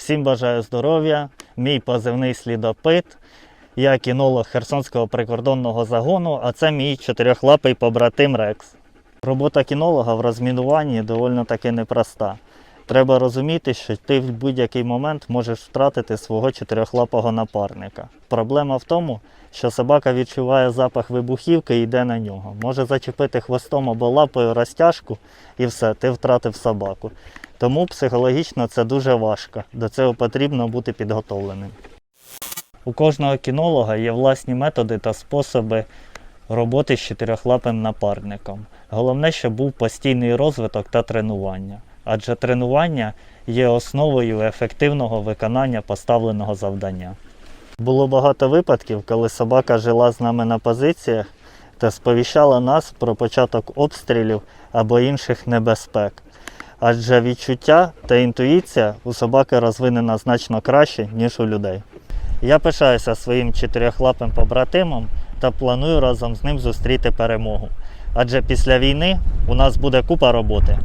Всім бажаю здоров'я. Мій позивний слідопит. Я кінолог Херсонського прикордонного загону, а це мій чотирьохлапий побратим Рекс. Робота кінолога в розмінуванні доволі таки непроста. Треба розуміти, що ти в будь-який момент можеш втратити свого чотирьохлапого напарника. Проблема в тому, що собака відчуває запах вибухівки і йде на нього. Може зачепити хвостом або лапою розтяжку і все, ти втратив собаку. Тому психологічно це дуже важко. До цього потрібно бути підготовленим. У кожного кінолога є власні методи та способи роботи з чотирьохлапим напарником. Головне, щоб був постійний розвиток та тренування. Адже тренування є основою ефективного виконання поставленого завдання. Було багато випадків, коли собака жила з нами на позиціях та сповіщала нас про початок обстрілів або інших небезпек. Адже відчуття та інтуїція у собаки розвинена значно краще, ніж у людей. Я пишаюся своїм чотирьохлапим побратимом та планую разом з ним зустріти перемогу. Адже після війни у нас буде купа роботи.